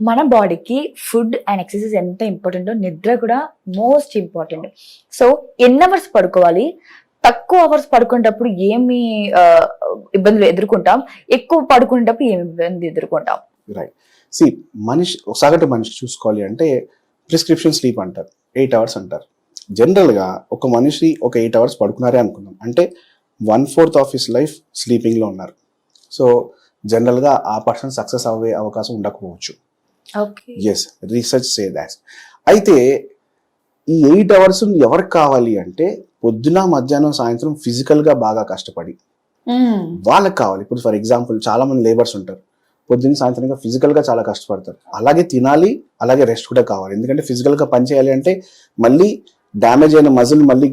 మన బాడీకి food and exercise ఎంత ఇంపార్టెంటో నిద్ర కూడా మోస్ట్ ఇంపార్టెంట్. సో ఎన్ని అవర్స్ పడుకోవాలి? తక్కువ అవర్స్ పడుకునేటప్పుడు ఏమి ఇబ్బందులు ఎదుర్కొంటాం? ఎక్కువ పడుకునేటప్పుడు ఏమి ఇబ్బంది ఎదుర్కొంటాం? రైట్ సి మనిషి సగటు మనిషి చూసుకోవాలి అంటే ప్రిస్క్రిప్షన్ స్లీప్ అంటారు ఎయిట్ అవర్స్ అంటారు. జనరల్గా ఒక మనిషి ఒక ఎయిట్ అవర్స్ పడుకున్నారే అనుకుందాం. అంటే one fourth of his life స్లీపింగ్లో ఉన్నారు. సో జనరల్గా ఆ పర్సన్ సక్సెస్ అవ్వే అవకాశం ఉండకపోవచ్చు. ఎస్ రీసెర్చ్ సే దాట్ అయితే ఈ ఎయిట్ అవర్స్ ఎవరికి కావాలి అంటే పొద్దున మధ్యాహ్నం సాయంత్రం ఫిజికల్గా బాగా కష్టపడి వాళ్ళకి కావాలి. ఇప్పుడు ఫర్ ఎగ్జాంపుల్ చాలా మంది లేబర్స్ ఉంటారు. పొద్దున్న సాయంత్రంగా ఫిజికల్గా చాలా కష్టపడతారు. అలాగే తినాలి అలాగే రెస్ట్ కూడా కావాలి. ఎందుకంటే ఫిజికల్గా పని చేయాలి అంటే మళ్ళీ డ్యామేజ్ అయిన మజిల్ మళ్ళీ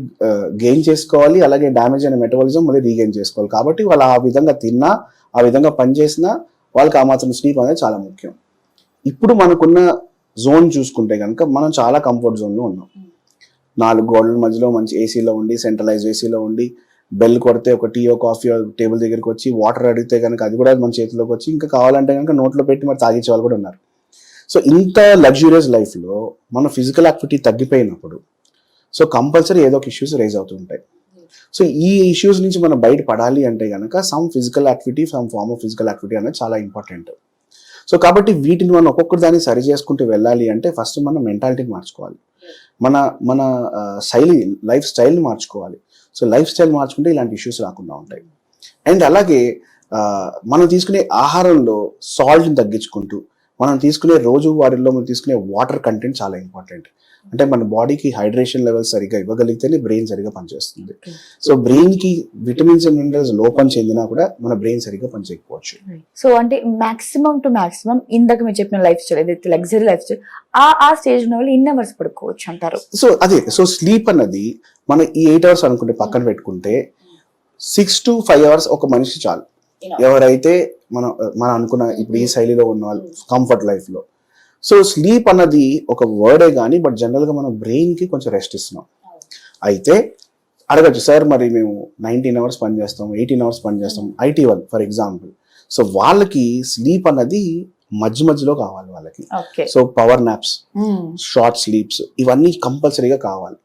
గెయిన్ చేసుకోవాలి అలాగే డ్యామేజ్ అయిన మెటబాలిజం మళ్ళీ రీగెయిన్ చేసుకోవాలి. కాబట్టి వాళ్ళు ఆ విధంగా తిన్నా ఆ విధంగా పని చేసినా వాళ్ళకి ఆ మాత్రం స్లీప్ అనేది చాలా ముఖ్యం. ఇప్పుడు మనకున్న జోన్ చూసుకుంటే కనుక మనం చాలా కంఫర్ట్ జోన్లో ఉన్నాం. నాలుగు గోడల మధ్యలో మంచి ఏసీలో ఉండి సెంట్రలైజ్ ఏసీలో ఉండి బెల్ కొడితే ఒక టీ కాఫీ టేబుల్ దగ్గరికి వచ్చి వాటర్ అడిగితే కనుక అది కూడా మన చేతిలోకి వచ్చి ఇంకా కావాలంటే కనుక నోట్లో పెట్టి మరి తాగించే వాళ్ళు కూడా ఉన్నారు. సో ఇంత లగ్జూరియస్ లైఫ్లో మన ఫిజికల్ యాక్టివిటీ తగ్గిపోయినప్పుడు సో కంపల్సరీ ఏదో ఒక ఇష్యూస్ రేజ్ అవుతుంటాయి సో ఈ ఇష్యూస్ నుంచి మనం బయట పడాలి అంటే కనుక some physical activity some form of physical activity అనేది చాలా ఇంపార్టెంట్ సో కాబట్టి వీటిని మనం ఒక్కొక్కటి దాన్ని సరి చేసుకుంటూ వెళ్ళాలి అంటే ఫస్ట్ మనం మెంటాలిటీని మార్చుకోవాలి. మన మన శైలి లైఫ్ స్టైల్ని మార్చుకోవాలి. సో లైఫ్ స్టైల్ మార్చుకుంటే ఇలాంటి ఇష్యూస్ రాకుండా ఉంటాయి. అండ్ అలాగే మనం తీసుకునే ఆహారంలో సాల్ట్ని తగ్గించుకుంటూ మనం తీసుకునే రోజు వారిలో మనం తీసుకునే వాటర్ కంటెంట్ చాలా ఇంపార్టెంట్. అంటే మన బాడీకి హైడ్రేషన్ లెవెల్స్ సరిగ్గా ఇవ్వగలిగితేనే బ్రెయిన్ సరిగ్గా పనిచేస్తుంది. సో బ్రెయిన్కి విటమిన్స్ అండ్ మినరల్స్ లోపం చెందినా కూడా మన బ్రెయిన్ సరిగ్గా పనిచేయకపోవచ్చు. సో అంటే మాక్సిమం టు మాక్సిమం ఇందాక మీరు చెప్పిన లైఫ్ స్టైల్ ఏదైతే లగ్జరీ లైఫ్ స్టైల్ ఆ ఆ స్టేజ్ వాళ్ళు ఇన్ని అవర్స్ పడుకోవచ్చు అంటారు. సో అదే సో స్లీప్ అన్నది మన ఈ ఎయిట్ అవర్స్ అనుకుంటే పక్కన పెట్టుకుంటే సిక్స్ టు ఫైవ్ అవర్స్ ఒక మనిషి చాలు. ఎవరైతే మనం మనం అనుకున్న ఇప్పుడు ఈ శైలిలో ఉన్న వాళ్ళు కంఫర్ట్ లైఫ్లో. సో స్లీప్ అన్నది ఒక వర్డే కానీ బట్ జనరల్గా మనం బ్రెయిన్కి కొంచెం రెస్ట్ ఇస్తున్నాం. అయితే అడగచ్చు సార్ మరి మేము నైన్టీన్ అవర్స్ పని చేస్తాం ఎయిటీన్ అవర్స్ పని చేస్తాం ఐటీ వాళ్ళు ఫర్ ఎగ్జాంపుల్ సో వాళ్ళకి స్లీప్ అన్నది మధ్య మధ్యలో కావాలి వాళ్ళకి. So power naps short sleeps ఇవన్నీ కంపల్సరీగా కావాలి.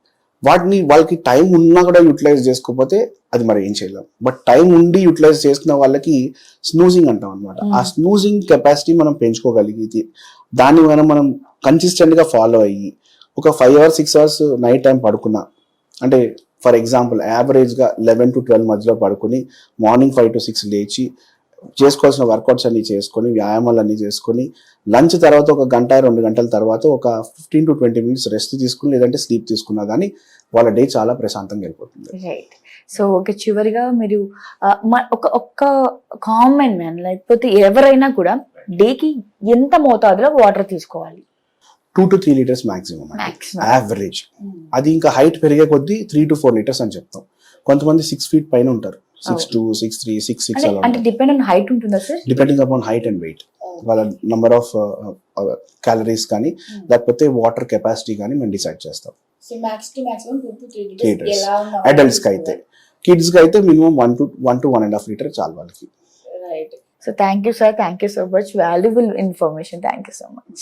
వాటిని వాళ్ళకి టైం ఉన్నా కూడా యూటిలైజ్ చేసుకోకపోతే అది మరి ఏం చేయలేం. బట్ టైం ఉండి యూటిలైజ్ చేసుకున్న వాళ్ళకి స్నూజింగ్ అంటాం అనమాట ఆ స్నూజింగ్ కెపాసిటీ మనం పెంచుకోగలిగి దాన్ని మనం మనం కన్సిస్టెంట్గా ఫాలో అయ్యి ఒక five hours six hours night time పడుకున్నా అంటే ఫర్ ఎగ్జాంపుల్ యావరేజ్గా లెవెన్ టు ట్వెల్వ్ మధ్యలో పడుకుని మార్నింగ్ ఫైవ్ టు సిక్స్ లేచి చేసుకోవాల్సిన వర్కౌట్స్ అన్ని చేసుకొని వ్యాయామాలు అన్ని చేసుకొని లంచ్ తర్వాత ఒక గంట రెండు గంటల తర్వాత ఒక fifteen to twenty minutes rest తీసుకుని లేదంటే స్లీప్ తీసుకున్నా కానీ వాళ్ళ డే చాలా ప్రశాంతంగా వెళ్ళిపోతుంది రైట్ సో ఒక చివరిగా మీరు ఒక ఒక్క కామన్ మ్యాన్ లేకపోతే ఎవరైనా కూడా డేకి ఎంత మోతాదులో వాటర్ తీసుకోవాలి? Two to three litres maximum average అది ఇంకా హైట్ పెరిగే కొద్దీ త్రీ టు ఫోర్ లీటర్స్ అని చెప్తాం. కొంతమంది సిక్స్ ఫీట్ పైన ఉంటారు. Six two six three six six అలా అంటే డిపెండ్ ఆన్ హైట్ ఉంటుందా sir depending upon height and weight వాళ్ళ నంబర్ ఆఫ్ క్యాలరీస్ కానీ లేకపోతే వాటర్ కెపాసిటీ కానీ మేము డిసైడ్ చేస్తాం. So max to maximum two to three Three litres liters. ఎలా ఉన్న అడల్ట్స్కి అయితే. అయితే minimum one to one to one and half litre చాలు వాళ్ళకి. So thank you sir thank you so much valuable information thank you so much